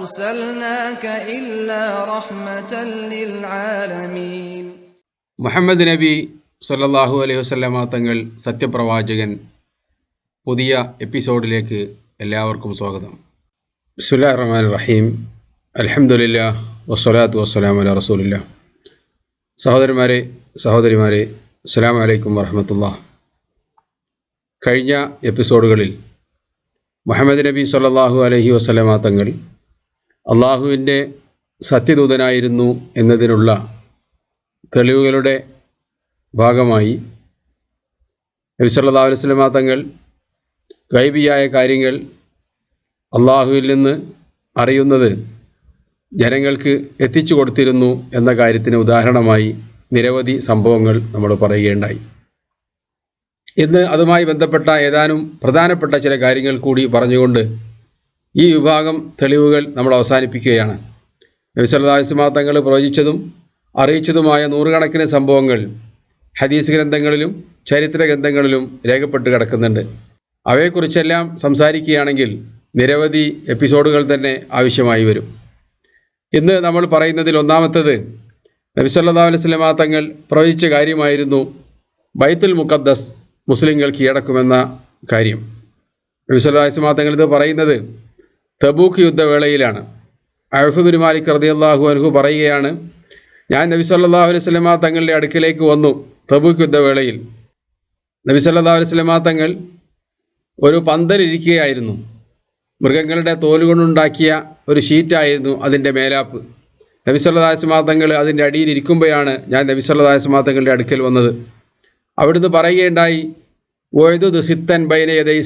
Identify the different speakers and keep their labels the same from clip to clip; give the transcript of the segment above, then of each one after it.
Speaker 1: أرسلناك إلا رحمة للعالمين
Speaker 2: മുഹമ്മദ് നബി സല്ലല്ലാഹു അലൈഹി വസല്ലമ തങ്ങൾ സത്യപ്രവാചകൻ പുതിയ എപ്പിസോഡിലേക്ക് എല്ലാവർക്കും സ്വാഗതം ബിസ്മില്ലാഹിർ റഹ്മാനിർ റഹീം അൽഹംദുലില്ലാ വസ്സലാത്തു വസ്സലാമു അലാ റസൂലില്ലാ സഹോദരന്മാരെ സഹോദരിമാരെ അസ്സലാമു അലൈക്കും വറഹമത്തുള്ള കഴിഞ്ഞ എപ്പിസോഡുകളിൽ മുഹമ്മദ് നബി സല്ലല്ലാഹു അലൈഹി വസല്ലമ തങ്ങൾ അള്ളാഹുവിന്റെ സത്യദൂതനായിരുന്നു എന്നതിനുള്ള തെളിവുകളുടെ ഭാഗമായി നബി സല്ലല്ലാഹു അലൈഹി തങ്ങൾ ഗൈബിയായ കാര്യങ്ങൾ അള്ളാഹുവിൽ നിന്ന് അറിയുന്നത് ജനങ്ങൾക്ക് എത്തിച്ചു കൊടുത്തിരുന്നു എന്ന കാര്യത്തിന് ഉദാഹരണമായി നിരവധി സംഭവങ്ങൾ നമ്മൾ പറയുകയുണ്ടായി. ഇന്ന് അതുമായി ബന്ധപ്പെട്ട ഏതാനും പ്രധാനപ്പെട്ട ചില കാര്യങ്ങൾ കൂടി പറഞ്ഞുകൊണ്ട് ഈ വിഭാഗം തെളിവുകൾ നമ്മൾ അവസാനിപ്പിക്കുകയാണ്. നബി സല്ലല്ലാഹു അലൈഹി തങ്ങൾ പ്രവചിച്ചതും അറിയിച്ചതുമായ നൂറുകണക്കിന് സംഭവങ്ങൾ ഹദീസ് ഗ്രന്ഥങ്ങളിലും ചരിത്ര ഗ്രന്ഥങ്ങളിലും രേഖപ്പെട്ട് കിടക്കുന്നുണ്ട്. അവയെക്കുറിച്ചെല്ലാം സംസാരിക്കുകയാണെങ്കിൽ നിരവധി എപ്പിസോഡുകൾ തന്നെ ആവശ്യമായി വരും. ഇന്ന് നമ്മൾ പറയുന്നതിൽ ഒന്നാമത്തത് നബി സല്ലല്ലാഹു അലൈഹി വസല്ലമ തങ്ങൾ പ്രവചിച്ച കാര്യമായിരുന്നു ബൈത്തുൽ മുഖദ്ദസ് മുസ്ലിങ്ങൾ കീഴടക്കുമെന്ന കാര്യം. നബി സല്ലല്ലാഹു അലൈഹി തങ്ങൾ ഇത് പറയുന്നത് തബൂക്ക് യുദ്ധവേളയിലാണ്. അഴഫ് ബിൻ മാലിക് റളിയല്ലാഹു അൻഹു പറയുകയാണ് ഞാൻ നബി സല്ലാ അലൈഹി സ്വലമ തങ്ങളുടെ അടുക്കിലേക്ക് വന്നു തബൂക്ക് യുദ്ധവേളയിൽ. നബി സല്ലാ അലൈഹി സ്വലമ തങ്ങൾ ഒരു പന്തലിരിക്കുകയായിരുന്നു. മൃഗങ്ങളുടെ തോലുകൊണ്ടുണ്ടാക്കിയ ഒരു ഷീറ്റായിരുന്നു അതിന്റെ മേലാപ്പ്. നബി തങ്ങൾ അതിന്റെ അടിയിൽ ഇരിക്കുമ്പോഴാണ് ഞാൻ നബി വസല്ലമ തങ്ങളുടെ അടുക്കൽ വന്നത്. അവിടുന്ന് പറയുകയുണ്ടായി ഒഴുതു ദുസിത്തൻ ബൈനയതൈ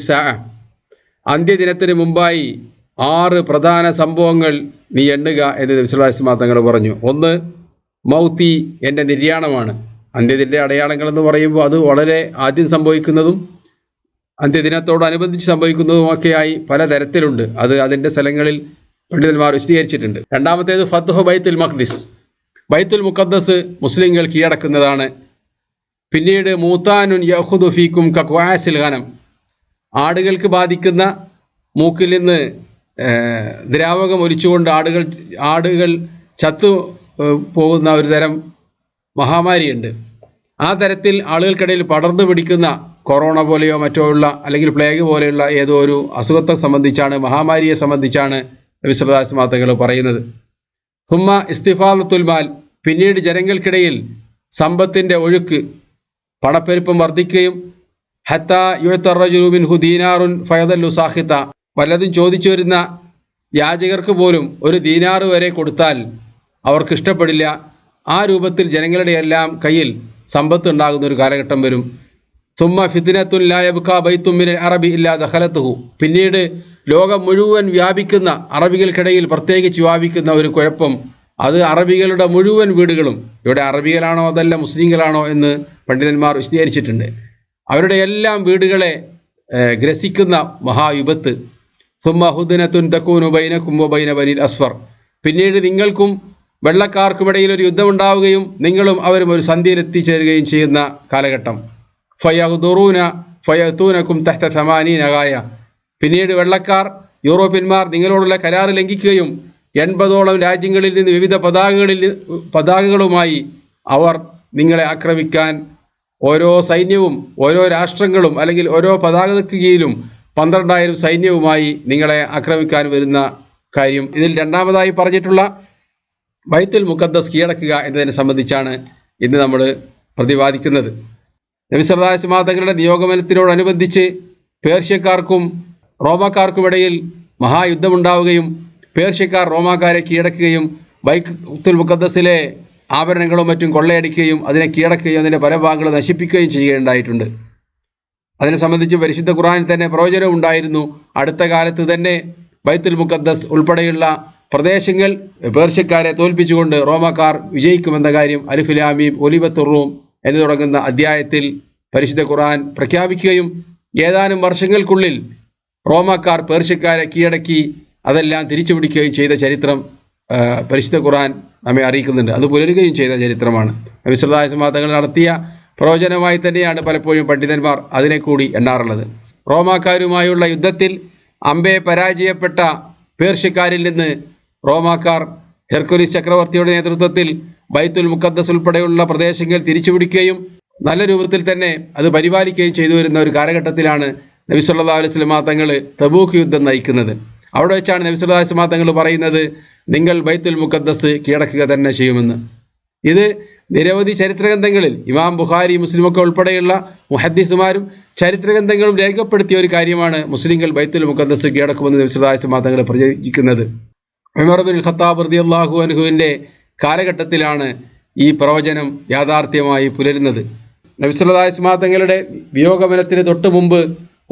Speaker 2: അന്ത്യദിനത്തിന് മുമ്പായി ആറ് പ്രധാന സംഭവങ്ങൾ നീ എണ്ണുക എന്ന് നബി സല്ലല്ലാഹു അലൈഹി തങ്ങൾ പറഞ്ഞു. ഒന്ന് മൗത്തി എന്റെ നിര്യാണമാണ്. അന്ത്യത്തിന്റെ അടയാളങ്ങൾ എന്ന് പറയുമ്പോൾ അത് വളരെ ആദ്യം സംഭവിക്കുന്നതും അന്ത്യദിനത്തോടനുബന്ധിച്ച് സംഭവിക്കുന്നതുമൊക്കെയായി പല തരത്തിലുണ്ട് അത് അതിന്റെ സ്ഥലങ്ങളിൽ പണ്ഡിതന്മാർ വിശദീകരിച്ചിട്ടുണ്ട്. രണ്ടാമത്തേത് ഫത്തുഹ് ബൈത്തുൽ മഖ്ദിസ്. ബൈത്തുൽ മുഖദ്ദസ് മുസ്ലിങ്ങൾ കീഴടക്കുന്നതാണ്. പിന്നീട് മൂത്താനുൻ യഹുദു ഫീക്കും കക്വാസിൽ ഖാനം. ആടുകൾക്ക് ബാധിക്കുന്ന മൂക്കിൽ നിന്ന് ദ്രാവകം ഒലിച്ചുകൊണ്ട് ആടുകൾ ആടുകൾ ചത്തു പോകുന്ന ഒരു തരം മഹാമാരിയുണ്ട്. ആ തരത്തിൽ ആളുകൾക്കിടയിൽ പടർന്നു പിടിക്കുന്ന കൊറോണ പോലെയോ മറ്റോ ഉള്ള അല്ലെങ്കിൽ പ്ലേഗ് പോലെയുള്ള ഏതോ ഒരു അസുഖത്തെ സംബന്ധിച്ചാണ് മഹാമാരിയെ സംബന്ധിച്ചാണ് വിശ്വദാസ് മാതകൾ പറയുന്നത് സുമ്മ ഇസ്തിഫാദത്തുൽമാൽ പിന്നീട് ജനങ്ങൾക്കിടയിൽ സമ്പത്തിന്റെ ഒഴുക്ക് പണപ്പെരുപ്പം വർദ്ധിക്കുകയും ഹത്ത യുത്തറജുബിൻ ഹുദീനാറുൻ ഫയദല്ലു സാഹിത്ത വല്ലതും ചോദിച്ചു വരുന്ന യാചകർക്ക് പോലും ഒരു ദീനാറ് വരെ കൊടുത്താൽ അവർക്ക് ഇഷ്ടപ്പെടില്ല. ആ രൂപത്തിൽ ജനങ്ങളുടെ എല്ലാം കയ്യിൽ സമ്പത്ത് ഉണ്ടാകുന്ന ഒരു കാലഘട്ടം വരും. തുമ്മ ഫിത്തിനത്തുൻ ലായബുഖ ബൈത്തുമ്മിന് അറബി ഇല്ലാ ദഹലത്തുഹു പിന്നീട് ലോകം മുഴുവൻ വ്യാപിക്കുന്ന അറബികൾക്കിടയിൽ പ്രത്യേകിച്ച് വ്യാപിക്കുന്ന ഒരു കുഴപ്പം അത് അറബികളുടെ മുഴുവൻ വീടുകളും. ഇവിടെ അറബികളാണോ അതല്ല മുസ്ലിങ്ങളാണോ എന്ന് പണ്ഡിതന്മാർ വിശദീകരിച്ചിട്ടുണ്ട്. അവരുടെ എല്ലാം വീടുകളെ ഗ്രസിക്കുന്ന മഹായുപത്ത് അസ്ഫർ. പിന്നീട് നിങ്ങൾക്കും വെള്ളക്കാർക്കുമിടയിൽ ഒരു യുദ്ധം ഉണ്ടാവുകയും നിങ്ങളും അവരും ഒരു സന്ധ്യയിൽ എത്തിച്ചേരുകയും ചെയ്യുന്ന കാലഘട്ടം. ഫയഹുദുറൂന ഫയത്തൂനക്കും തഹ്ത സമാനീനകായ പിന്നീട് വെള്ളക്കാർ യൂറോപ്യന്മാർ നിങ്ങളോടുള്ള കരാർ ലംഘിക്കുകയും എൺപതോളം രാജ്യങ്ങളിൽ നിന്ന് വിവിധ പതാകകളിൽ പതാകകളുമായി അവർ നിങ്ങളെ ആക്രമിക്കാൻ ഓരോ സൈന്യവും ഓരോ രാഷ്ട്രങ്ങളും അല്ലെങ്കിൽ ഓരോ പതാകക്ക് കീഴിലും പന്ത്രണ്ടായിരം സൈന്യവുമായി നിങ്ങളെ ആക്രമിക്കാൻ വരുന്ന കാര്യം ഇതിൽ രണ്ടാമതായി പറഞ്ഞിട്ടുള്ള ബൈത്തുൽ മുഖദ്ദസ് കീഴടക്കുക എന്നതിനെ സംബന്ധിച്ചാണ് ഇന്ന് നമ്മൾ പ്രതിപാദിക്കുന്നത്. നബിസർദാസ് മാതകളുടെ നിയോഗമനത്തിനോടനുബന്ധിച്ച് പേർഷ്യക്കാർക്കും റോമാക്കാർക്കുമിടയിൽ മഹായുദ്ധമുണ്ടാവുകയും പേർഷ്യക്കാർ റോമാക്കാരെ കീഴടക്കുകയും ബൈത്തുൽ മുഖദ്ദസിലെ ആഭരണങ്ങളും മറ്റും കൊള്ളയടിക്കുകയും അതിനെ കീഴടക്കുകയും അതിന്റെ പല ഭാഗങ്ങളും നശിപ്പിക്കുകയും ചെയ്യുകയുണ്ടായിട്ടുണ്ട്. അതിനെ സംബന്ധിച്ച് പരിശുദ്ധ ഖുറാനിൽ തന്നെ പ്രവചനം ഉണ്ടായിരുന്നു. അടുത്ത കാലത്ത് തന്നെ ബൈത്തുൽ മുഖദ്ദസ് ഉൾപ്പെടെയുള്ള പ്രദേശങ്ങൾ പേർഷ്യക്കാരെ തോൽപ്പിച്ചുകൊണ്ട് റോമക്കാർ വിജയിക്കുമെന്ന കാര്യം അലിഫുലാമീം ഒലിബത്തുറൂം എന്ന് തുടങ്ങുന്ന അധ്യായത്തിൽ പരിശുദ്ധ ഖുർആൻ പ്രഖ്യാപിക്കുകയും ഏതാനും വർഷങ്ങൾക്കുള്ളിൽ റോമക്കാർ പേർഷ്യക്കാരെ കീഴടക്കി അതെല്ലാം തിരിച്ചു പിടിക്കുകയും ചെയ്ത ചരിത്രം പരിശുദ്ധ ഖുർആൻ നമ്മെ അറിയിക്കുന്നുണ്ട്. അത് പുലരുകയും ചെയ്ത ചരിത്രമാണ്. നബിസ്വല്ലായ തങ്ങൾ നടത്തിയ പ്രവചനമായി തന്നെയാണ് പലപ്പോഴും പണ്ഡിതന്മാർ അതിനെ കൂടി എണ്ണാറുള്ളത്. റോമാക്കാരുമായുള്ള യുദ്ധത്തിൽ അമ്പയെ പരാജയപ്പെട്ട പേർഷ്യക്കാരിൽ നിന്ന് റോമാക്കാർ ഹെർക്കുലിസ് ചക്രവർത്തിയുടെ നേതൃത്വത്തിൽ ബൈത്തുൽ മുക്കദ്ദസ് ഉൾപ്പെടെയുള്ള പ്രദേശങ്ങൾ തിരിച്ചുപിടിക്കുകയും നല്ല രൂപത്തിൽ തന്നെ അത് പരിപാലിക്കുകയും ചെയ്തു വരുന്ന ഒരു കാലഘട്ടത്തിലാണ് നബി സല്ലല്ലാഹു അലൈഹി വസല്ലമ തങ്ങൾ തബൂക്ക് യുദ്ധം നയിക്കുന്നത്. അവിടെ വെച്ചാണ് നബി സല്ലല്ലാഹു അലൈഹി വസല്ലമ തങ്ങൾ പറയുന്നത് നിങ്ങൾ ബൈത്തുൽ മുക്കദ്ദസ് കീഴടക്കുക തന്നെ ചെയ്യുമെന്ന്. ഇത് നിരവധി ചരിത്രഗ്രന്ഥങ്ങളിൽ ഇമാം ബുഖാരി മുസ്ലിമൊക്കെ ഉൾപ്പെടെയുള്ള മുഹദ്ദീസുമാരും ചരിത്രഗ്രന്ഥങ്ങളും രേഖപ്പെടുത്തിയ ഒരു കാര്യമാണ് മുസ്ലിങ്ങൾ ബൈത്തുൽ മുഖദ്ദസ് കീഴടക്കുമെന്ന് നബിസുല്ലാസ് മാതങ്ങൾ പ്രചരിക്കുന്നത് ഉമർ ബിൻ ഖത്താബ് റളിയല്ലാഹു അൻഹുവിന്റെ കാലഘട്ടത്തിലാണ് ഈ പ്രവചനം യാഥാർത്ഥ്യമായി പുലരുന്നത്. നബിസുല്ലാസ് തങ്ങളുടെ വിയോഗമനത്തിന് തൊട്ട് മുമ്പ്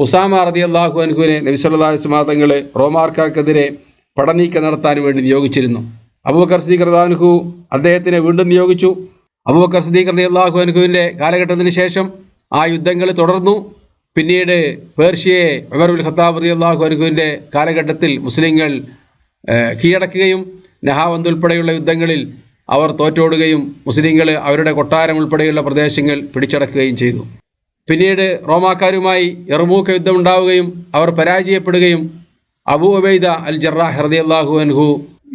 Speaker 2: ഉസാമ റളിയല്ലാഹു അൻഹുവിനെ നബിസുല്ലാസ് മാതങ്ങൾ റോമാർക്കാർക്കെതിരെ പടനീക്കം നടത്താൻ വേണ്ടി നിയോഗിച്ചിരുന്നു. അബൂബക്കർ സദീഖ് റദാൻഹു അദ്ദേഹത്തിനെ വീണ്ടും നിയോഗിച്ചു. അബൂബക്കർ സദീഖ് അള്ളാഹു അൻഹുവിന്റെ കാലഘട്ടത്തിന് ശേഷം ആ യുദ്ധങ്ങൾ തുടർന്നു. പിന്നീട് പേർഷ്യയെ ഉമർ ഖത്താബ് ഖത്താബ് അള്ളാഹു അൻഹുവിന്റെ കാലഘട്ടത്തിൽ മുസ്ലിങ്ങൾ കീഴടക്കുകയും നഹാവന്ത് ഉൾപ്പെടെയുള്ള യുദ്ധങ്ങളിൽ അവർ തോറ്റോടുകയും മുസ്ലിങ്ങൾ അവരുടെ കൊട്ടാരം ഉൾപ്പെടെയുള്ള പ്രദേശങ്ങൾ പിടിച്ചടക്കുകയും ചെയ്തു. പിന്നീട് റോമാക്കാരുമായി എറുമൂക്ക യുദ്ധം ഉണ്ടാവുകയും അവർ പരാജയപ്പെടുകയും അബൂ ഉബൈദ അൽ ജറാഹ് ഹർദി അള്ളാഹു അൻഹു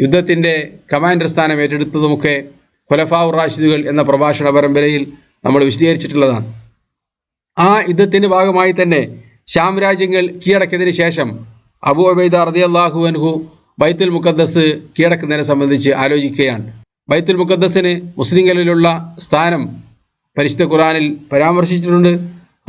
Speaker 2: യുദ്ധത്തിന്റെ കമാൻഡർ സ്ഥാനം ഏറ്റെടുത്തതുമൊക്കെ ഖുലഫാഉർ റാഷിദുകൾ എന്ന പ്രഭാഷണ പരമ്പരയിൽ നമ്മൾ വിശദീകരിച്ചിട്ടുള്ളതാണ്. ആ യുദ്ധത്തിന്റെ ഭാഗമായി തന്നെ ശ്യാം രാജ്യങ്ങൾ കീഴടക്കിയതിന് ശേഷം അബൂ ഉബൈദ റളിയല്ലാഹു അൻഹു ബൈത്തുൽ മുഖദ്ദസ് കീഴടക്കുന്നതിനെ സംബന്ധിച്ച് ആലോചിക്കുകയാണ്. ബൈത്തുൽ മുഖദ്ദസിന് മുസ്ലിങ്ങളിലുള്ള സ്ഥാനം പരിശുദ്ധ ഖുറാനിൽ പരാമർശിച്ചിട്ടുണ്ട്.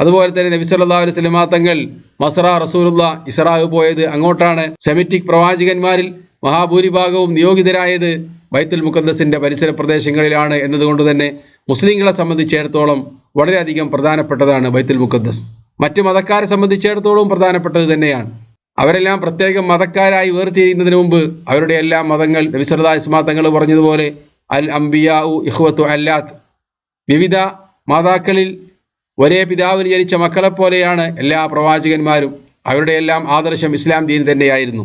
Speaker 2: അതുപോലെ തന്നെ നബി സല്ലല്ലാഹു അലൈഹി വസല്ലമ തങ്ങൾ മസറ റസൂലുള്ള ഇസ്രാഹ് പോയത് അങ്ങോട്ടാണ്. സെമിറ്റിക് പ്രവാചകന്മാരിൽ മഹാഭൂരിഭാഗവും നിയോഗിതരായത് ബൈത്തുൽ മുഖദ്ദസിന്റെ പരിസര പ്രദേശങ്ങളിലാണ് എന്നതുകൊണ്ട് തന്നെ മുസ്ലിങ്ങളെ സംബന്ധിച്ചിടത്തോളം വളരെയധികം പ്രധാനപ്പെട്ടതാണ് ബൈത്തുൽ മുഖദ്ദസ്. മറ്റ് മതക്കാരെ സംബന്ധിച്ചിടത്തോളം പ്രധാനപ്പെട്ടത് തന്നെയാണ്. അവരെല്ലാം പ്രത്യേകം മതക്കാരായി വേർതിരിയുന്നതിന് മുമ്പ് അവരുടെ എല്ലാ മതങ്ങൾ നബി സല്ലല്ലാഹു തങ്ങൾ പറഞ്ഞതുപോലെ അൽ അംബിയാഉ ഇഹ്വത്തു അല്ലാത്ത്. വിവിധ മാതാക്കളിൽ ഒരേ പിതാവിന് ജനിച്ച മക്കളെപ്പോലെയാണ് എല്ലാ പ്രവാചകന്മാരും അവരുടെയെല്ലാം ആദർശം ഇസ്ലാം ദീൻ തന്നെയായിരുന്നു.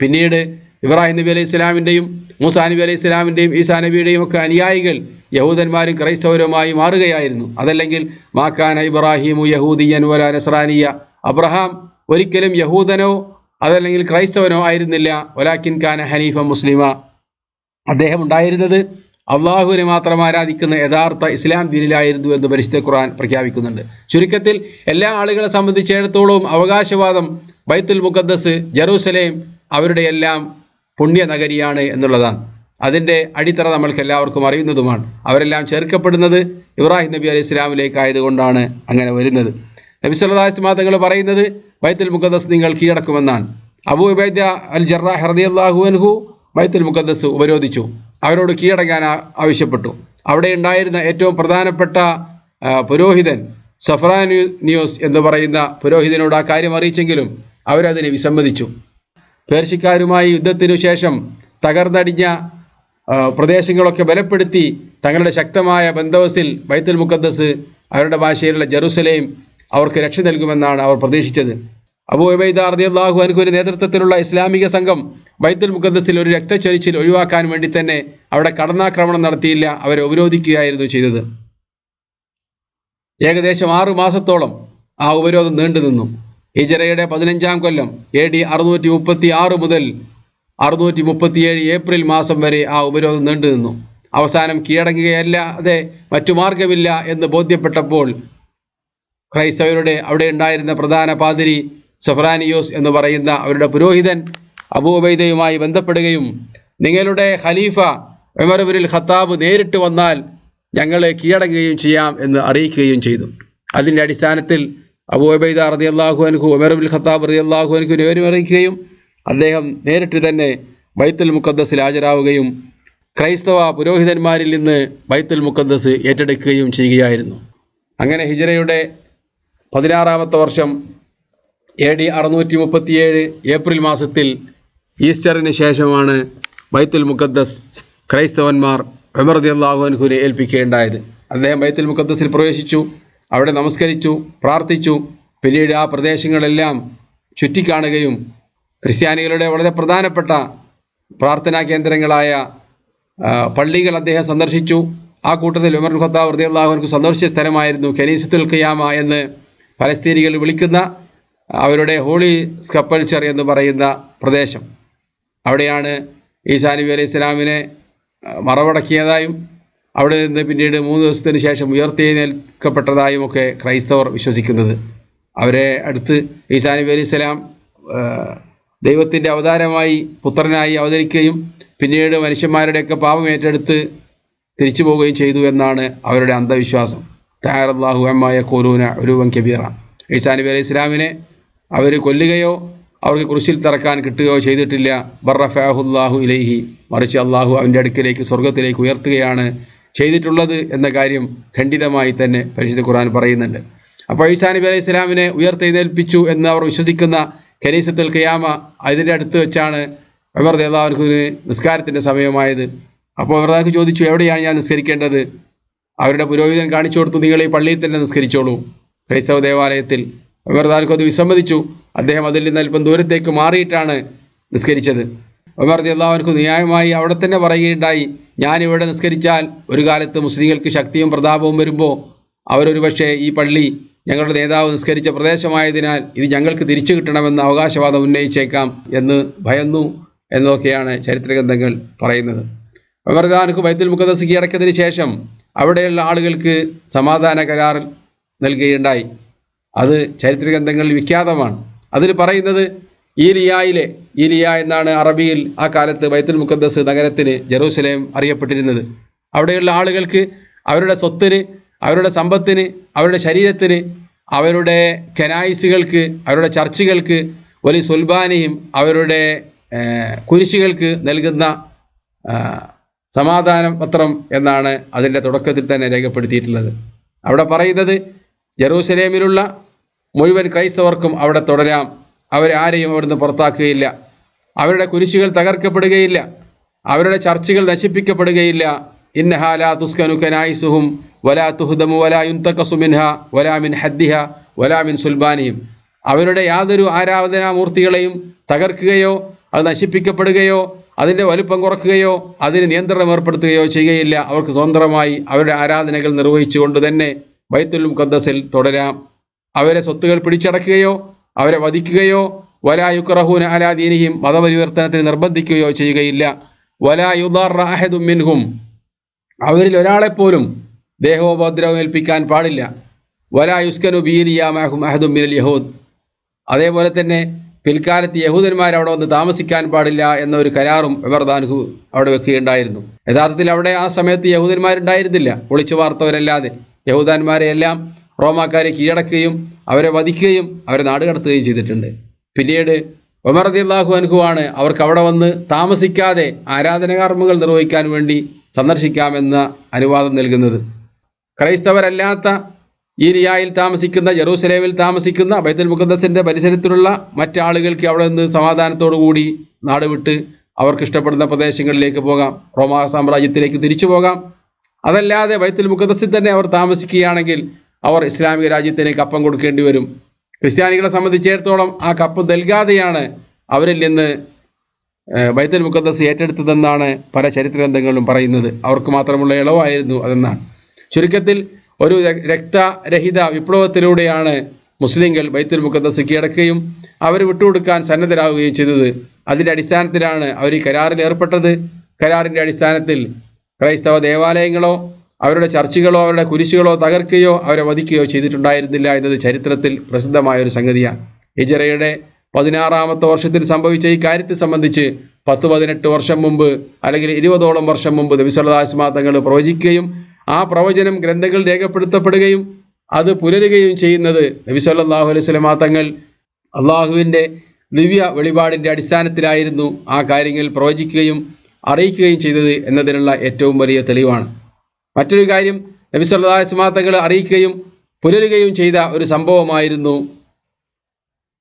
Speaker 2: പിന്നീട് ഇബ്രാഹിം നബി അലൈഹി ഇസ്ലാമിന്റെയും മൂസാ നബി അലൈഹി ഇസ്ലാമിന്റെയും ഈസാ നബിയുടെയും ഒക്കെ അനുയായികൾ യഹൂദന്മാരും ക്രൈസ്തവരുമായി മാറുകയായിരുന്നു. അതല്ലെങ്കിൽ മാക്കാന ഇബ്രാഹിമു യഹൂദിയൻ വല നസ്രാനിയ. അബ്രഹാം ഒരിക്കലും യഹൂദനോ അതല്ലെങ്കിൽ ക്രൈസ്തവനോ ആയിരുന്നില്ല. ഒലാക്കിൻ ഖാന ഹനീഫ മുസ്ലിമ. അദ്ദേഹം ഉണ്ടായിരുന്നത് അള്ളാഹുവിനെ മാത്രം ആരാധിക്കുന്ന യഥാർത്ഥ ഇസ്ലാം ദീനിലായിരുന്നു എന്ന് പരിശുദ്ധ ഖുർആൻ പ്രഖ്യാപിക്കുന്നുണ്ട്. ചുരുക്കത്തിൽ എല്ലാ ആളുകളെ സംബന്ധിച്ചിടത്തോളം അവകാശവാദം ബൈത്തുൽ മുഖദ്ദസ് ജെറൂസലേം അവരുടെ എല്ലാം പുണ്യ നഗരിയാണ് എന്നുള്ളതാണ്. അതിന്റെ അടിത്തറ നമ്മൾക്ക് എല്ലാവർക്കും അറിയുന്നതുമാണ്. അവരെല്ലാം ചേർക്കപ്പെടുന്നത് ഇബ്രാഹിം നബി അലൈഹി ഇസ്ലാമിലേക്കായതുകൊണ്ടാണ് അങ്ങനെ വരുന്നത്. നബി സല്ലല്ലാഹു തങ്ങൾ പറയുന്നത് ബൈത്തുൽ മുഖദ്ദസ് നിങ്ങൾ കീഴടക്കുമെന്നാണ്. അബൂ ഉബൈദ അൽ ജറാ റളിയല്ലാഹു അൻഹു ബൈത്തുൽ മുഖദ്ദസ് ഉപരോധിച്ചു. അവരോട് കീഴടങ്ങാൻ ആവശ്യപ്പെട്ടു. അവിടെ ഉണ്ടായിരുന്ന ഏറ്റവും പ്രധാനപ്പെട്ട പുരോഹിതൻ പുരോഹിതൻ ന്യൂസ് എന്ന് പറയുന്ന പുരോഹിതനോട് ആ കാര്യം അറിയിച്ചെങ്കിലും അവരതിനെ വിസമ്മതിച്ചു. പേർഷ്യക്കാരുമായി യുദ്ധത്തിനു ശേഷം തകർന്നടിഞ്ഞ പ്രദേശങ്ങളൊക്കെ ബലപ്പെടുത്തി തങ്ങളുടെ ശക്തമായ ബന്ധവസിൽ ബൈത്തുൽ മുഖദ്ദസ് അവരുടെ ഭാഷയിലുള്ള ജെറുസലേം അവർക്ക് രക്ഷ നൽകുമെന്നാണ് അവർ പ്രതീക്ഷിച്ചത്. അബൂ ഉബൈദ റളിയല്ലാഹു അൻഹുവിന്റെ നേതൃത്വത്തിലുള്ള ഇസ്ലാമിക സംഘം ബൈത്തുൽ മുഖദ്ദസിൽ ഒരു രക്തച്ചൊരിച്ചിൽ ഒഴിവാക്കാൻ വേണ്ടി തന്നെ അവിടെ കടന്നാക്രമണം നടത്തിയില്ല അവരെ ഉപരോധിക്കുകയായിരുന്നു ചെയ്തത്. ഏകദേശം ആറു മാസത്തോളം ആ ഉപരോധം നീണ്ടു നിന്നു ഹിജറയുടെ പതിനഞ്ചാം കൊല്ലം എ ഡി അറുന്നൂറ്റി മുപ്പത്തി ആറ് മുതൽ അറുന്നൂറ്റി മുപ്പത്തിയേഴ് ഏപ്രിൽ മാസം വരെ ആ ഉപരോധം നീണ്ടു നിന്നു. അവസാനം കീഴടങ്ങുകയല്ലാതെ മറ്റു മാർഗമില്ല എന്ന് ബോധ്യപ്പെട്ടപ്പോൾ ക്രൈസ്തവരുടെ അവിടെ ഉണ്ടായിരുന്ന പ്രധാന പാതിരി സഫ്രാനിയോസ് എന്ന് പറയുന്ന അവരുടെ പുരോഹിതൻ അബൂബൈദയുമായി ബന്ധപ്പെടുകയും നിങ്ങളുടെ ഖലീഫ ഉമർബുൽ ഖത്താബ് നേരിട്ട് വന്നാൽ ഞങ്ങളെ കീഴടങ്ങുകയും ചെയ്യാം എന്ന് അറിയിക്കുകയും ചെയ്തു. അതിന്റെ അടിസ്ഥാനത്തിൽ അബൂബൈദ റതി അള്ളാഹു അൻഹു ഉമർബുൽ ഖത്താബ് റതി അള്ളാഹു അൻഹുവിനെ വിവരമറിയിക്കുകയും അദ്ദേഹം നേരിട്ട് തന്നെ ബൈത്തുൽ മുഖദ്ദസിൽ ഹാജരാവുകയും ക്രൈസ്തവ പുരോഹിതന്മാരിൽ നിന്ന് ബൈത്തുൽ മുഖദ്ദസ് ഏറ്റെടുക്കുകയും ചെയ്യുകയായിരുന്നു. അങ്ങനെ ഹിജറയുടെ പതിനാറാമത്തെ വർഷം എ ഡി അറുന്നൂറ്റി മുപ്പത്തിയേഴ് ഏപ്രിൽ മാസത്തിൽ ഈസ്റ്ററിന് ശേഷമാണ് ബൈത്തുൽ മുഖദ്ദസ് ക്രൈസ്തവന്മാർ ഉമർ അള്ളാഹു അൻഹുവിനെ ഏൽപ്പിക്കുകയുണ്ടായത്. അദ്ദേഹം ബൈത്തുൽ മുഖദ്ദസിൽ പ്രവേശിച്ചു. അവിടെ നമസ്കരിച്ചു പ്രാർത്ഥിച്ചു. പിന്നീട് ആ പ്രദേശങ്ങളെല്ലാം ചുറ്റിക്കാണുകയും ക്രിസ്ത്യാനികളുടെ വളരെ പ്രധാനപ്പെട്ട പ്രാർത്ഥനാ കേന്ദ്രങ്ങളായ പള്ളികൾ അദ്ദേഹം സന്ദർശിച്ചു. ആ കൂട്ടത്തിൽ ഉമർ ഖത്താബ് റളിയല്ലാഹുവിനു സന്ദർശിച്ച സ്ഥലമായിരുന്നു ഖനീസത്തുൽ ഖിയാമ എന്ന് പലസ്തീനികൾ വിളിക്കുന്ന അവരുടെ ഹോളി സ്കപ്പൾച്ചർ എന്ന് പറയുന്ന പ്രദേശം. അവിടെയാണ് ഈസാ നബി അലൈഹി ഇസ്ലാമിനെ മറവടക്കിയതായും അവിടെ നിന്ന് പിന്നീട് മൂന്ന് ദിവസത്തിന് ശേഷം ഉയർത്തെഴുന്നേൽക്കപ്പെട്ടതായും ഒക്കെ ക്രൈസ്തവർ വിശ്വസിക്കുന്നത്. അവരെ അടുത്ത് ഈസാ നബി അലൈഹി ദൈവത്തിന്റെ അവതാരമായി പുത്രനായി അവതരിക്കുകയും പിന്നീട് മനുഷ്യന്മാരുടെയൊക്കെ പാപം ഏറ്റെടുത്ത് തിരിച്ചു പോവുകയും ചെയ്തു എന്നാണ് അവരുടെ അന്ധവിശ്വാസം. തായറല്ലാഹു അമ്മായ കോലൂന ഒരുവൻ കബീറ. ഈസാ നബി അലൈഹി ഇസ്ലാമിനെ അവർ കൊല്ലുകയോ അവർക്ക് കുരിശിൽ തറക്കാൻ കിട്ടുകയോ ചെയ്തിട്ടില്ല. ബർറഫാഹുല്ലാഹു ഇലൈഹി. മറിച്ച് അള്ളാഹു അവന്റെ അടുക്കിലേക്ക് സ്വർഗത്തിലേക്ക് ഉയർത്തുകയാണ് ചെയ്തിട്ടുള്ളത് എന്ന കാര്യം ഖണ്ഡിതമായി തന്നെ പരിശുദ്ധ ഖുർആൻ പറയുന്നുണ്ട്. അപ്പോൾ ഈസാ നബി അലൈഹി ഇസ്ലാമിനെ ഉയർത്തെഴുന്നേൽപ്പിച്ചു എന്ന് അവർ വിശ്വസിക്കുന്ന കരീസത്തുൽ ഖിയാമ അതിന്റെ അടുത്ത് വെച്ചാണ് ഉമർ ദേദാവിന് നിസ്കാരത്തിന്റെ സമയമായത്. അപ്പോൾ ഉമർദാർക്ക് ചോദിച്ചു എവിടെയാണ് ഞാൻ നിസ്കരിക്കേണ്ടത്? അവരുടെ പുരോഹിതൻ കാണിച്ചു കൊടുത്തു നിങ്ങൾ ഈ പള്ളിയിൽ തന്നെ നിസ്കരിച്ചോളൂ. ക്രൈസ്തവ ദേവാലയത്തിൽ ഉമർദാർക്ക് അത് വിസമ്മതിച്ചു. അദ്ദേഹം അതിൽ നിന്ന് അല്പം ദൂരത്തേക്ക് മാറിയിട്ടാണ് നിസ്കരിച്ചത്. ഉമർ ദേദാവിന് ന്യായമായി അവിടെ തന്നെ പറയുകയുണ്ടായി ഞാനിവിടെ നിസ്കരിച്ചാൽ ഒരു കാലത്ത് മുസ്ലിങ്ങൾക്ക് ശക്തിയും പ്രതാപവും വരുമ്പോൾ അവരൊരു പക്ഷേ ഈ പള്ളി ഞങ്ങളുടെ നേതാവ് നിസ്കരിച്ച പ്രദേശമായതിനാൽ ഇത് ഞങ്ങൾക്ക് തിരിച്ചു കിട്ടണമെന്ന് അവകാശവാദം ഉന്നയിച്ചേക്കാം എന്ന് ഭയന്നു എന്നൊക്കെയാണ് ചരിത്രഗ്രന്ഥങ്ങൾ പറയുന്നത്. അമർദാനക്ക് ബൈത്തുൽ മുഖദസ് കീഴടക്കത്തിന് ശേഷം അവിടെയുള്ള ആളുകൾക്ക് സമാധാന കരാർ നൽകുകയുണ്ടായി. അത് ചരിത്രഗ്രന്ഥങ്ങളിൽ വിഖ്യാതമാണ്. അതിൽ പറയുന്നത് ഈലിയായിലെ ഈലിയ എന്നാണ് അറബിയിൽ ആ കാലത്ത് ബൈത്തുൽ മുഖദ്ദസ് നഗരത്തിന് ജെറൂസലേം അറിയപ്പെട്ടിരുന്നത്. അവിടെയുള്ള ആളുകൾക്ക് അവരുടെ സ്വത്തിന് അവരുടെ സമ്പത്തിന് അവരുടെ ശരീരത്തിന് അവരുടെ കനായിസുകൾക്ക് അവരുടെ ചർച്ചുകൾക്ക് വലിയ സുൽബാനിയും അവരുടെ കുരിശുകൾക്ക് നൽകുന്ന സമാധാന പത്രം എന്നാണ് അതിന്റെ തുടക്കത്തിൽ തന്നെ രേഖപ്പെടുത്തിയിട്ടുള്ളത്. അവിടെ പറയുന്നത് ജെറൂസലേമിലുള്ള മുഴുവൻ ക്രൈസ്തവർക്കും അവിടെ തുടരാം. അവരെ ആരെയും അവിടുന്ന് പുറത്താക്കുകയില്ല. അവരുടെ കുരിശുകൾ തകർക്കപ്പെടുകയില്ല. അവരുടെ ചർച്ചകൾ നശിപ്പിക്കപ്പെടുകയില്ല. ഇന്നഹാലാ തുസ്കനു കനായിസുഹും വലാ തുഹുദമു വലാ യുന്തക്കസുമിൻഹ വലാ മിൻ ഹദ്ദിഹ വലാ മിൻ സുൽബാനിയും അവരുടെ യാതൊരു ആരാധനാമൂർത്തികളെയും തകർക്കുകയോ അത് നശിപ്പിക്കപ്പെടുകയോ അതിന്റെ വലുപ്പം കുറക്കുകയോ അതിന് നിയന്ത്രണം ഏർപ്പെടുത്തുകയോ ചെയ്യുകയില്ല. അവർക്ക് സ്വതന്ത്രമായി അവരുടെ ആരാധനകൾ നിർവഹിച്ചുകൊണ്ട് തന്നെ ബൈത്തുൽ മുഖദ്ദസിൽ തുടരാം. അവരെ സ്വത്തുകൾ പിടിച്ചടക്കുകയോ അവരെ വധിക്കുകയോ വലാ അലാദീനിയും മതപരിവർത്തനത്തിന് നിർബന്ധിക്കുകയോ ചെയ്യുകയില്ല. വലാ യുദാർ അഹദും മിൻഹും. അവരിൽ ഒരാളെപ്പോലും ദേഹോപദ്രവം ഏൽപ്പിക്കാൻ പാടില്ല. വലാ യുസ്കനു ബീലിയാമാഹും അഹദും മിനൽ യഹൂദ്. അതേപോലെ തന്നെ പിൽക്കാലത്ത് യഹൂദന്മാർ അവിടെ വന്ന് താമസിക്കാൻ പാടില്ല എന്നൊരു കരാറും എവർദാൻഹു അവിടെ വെക്കുകയുണ്ടായിരുന്നു. യഥാർത്ഥത്തിൽ അവിടെ ആ സമയത്ത് യഹൂദന്മാരുണ്ടായിരുന്നില്ല. ഒളിച്ചു വാർത്തവരല്ലാതെ യഹൂദന്മാരെയെല്ലാം റോമാക്കാരെ കീഴടക്കുകയും അവരെ വധിക്കുകയും അവരെ നാടുകടത്തുകയും ചെയ്തിട്ടുണ്ട്. പിന്നീട് ഉമർ റളിയല്ലാഹു അൻഹു ആണ് അവർക്ക് അവിടെ വന്ന് താമസിക്കാതെ ആരാധനാകർമ്മങ്ങൾ നിർവഹിക്കാൻ വേണ്ടി സന്ദർശിക്കാമെന്ന അനുവാദം നൽകുന്നത്. ക്രൈസ്തവരല്ലാത്ത ഈരിയായിൽ താമസിക്കുന്ന ജെറൂസലേമിൽ താമസിക്കുന്ന ബൈത്തുൽ മുഖദ്ദസിന്റെ പരിസരത്തിലുള്ള മറ്റാളുകൾക്ക് അവിടെ നിന്ന് സമാധാനത്തോടു കൂടി നാട് വിട്ട് അവർക്ക് ഇഷ്ടപ്പെടുന്ന പ്രദേശങ്ങളിലേക്ക് പോകാം. റോമാ സാമ്രാജ്യത്തിലേക്ക് തിരിച്ചു പോകാം. അതല്ലാതെ ബൈത്തുൽ മുഖദ്ദസിൽ തന്നെ അവർ താമസിക്കുകയാണെങ്കിൽ അവർ ഇസ്ലാമിക രാജ്യത്തിന് കപ്പം കൊടുക്കേണ്ടി വരും. ക്രിസ്ത്യാനികളെ സംബന്ധിച്ചിടത്തോളം ആ കപ്പ് നൽകാതെയാണ് അവരിൽ നിന്ന് ബൈത്തൽ മുഖദ്ദസ് ഏറ്റെടുത്തതെന്നാണ് പല ചരിത്ര ഗ്രന്ഥങ്ങളും പറയുന്നത്. അവർക്ക് മാത്രമുള്ള ഇളവായിരുന്നു അതെന്നാണ്. ചുരുക്കത്തിൽ ഒരു രക്തരഹിത വിപ്ലവത്തിലൂടെയാണ് മുസ്ലിങ്ങൾ ബൈത്തുൽ മുഖദ്ദസ് കീഴടക്കുകയും അവർ വിട്ടുകൊടുക്കാൻ സന്നദ്ധരാകുകയും ചെയ്തത്. അതിന്റെ അടിസ്ഥാനത്തിലാണ് അവർ ഈ കരാറിൽ ഏർപ്പെട്ടത്. കരാറിന്റെ അടിസ്ഥാനത്തിൽ ക്രൈസ്തവ ദേവാലയങ്ങളോ അവരുടെ ചർച്ചുകളോ അവരുടെ കുരിശുകളോ തകർക്കുകയോ അവരെ വധിക്കുകയോ ചെയ്തിട്ടുണ്ടായിരുന്നില്ല എന്നത് ചരിത്രത്തിൽ പ്രസിദ്ധമായ ഒരു സംഗതിയാണ്. ഹിജറയുടെ പതിനാറാമത്തെ വർഷത്തിൽ സംഭവിച്ച ഈ കാര്യത്തെ സംബന്ധിച്ച് പത്ത് പതിനെട്ട് വർഷം മുമ്പ് അല്ലെങ്കിൽ ഇരുപതോളം വർഷം മുമ്പ് നബിസ്വല്ലാസ്മാ തങ്ങൾ പ്രവചിക്കുകയും ആ പ്രവചനം ഗ്രന്ഥങ്ങൾ രേഖപ്പെടുത്തപ്പെടുകയും അത് പുലരുകയും ചെയ്യുന്നത് നബിസ്വല്ലാഹു അലൈഹി വസല്ലമ തങ്ങൾ അള്ളാഹുവിന്റെ ദിവ്യ വെളിപാടിന്റെ അടിസ്ഥാനത്തിലായിരുന്നു ആ കാര്യങ്ങൾ പ്രവചിക്കുകയും അറിയിക്കുകയും ചെയ്തത് എന്നതിനുള്ള ഏറ്റവും വലിയ തെളിവാണ്. മറ്റൊരു കാര്യം നബി വസല്ലമ അറിയിക്കുകയും പുലരുകയും ചെയ്ത ഒരു സംഭവമായിരുന്നു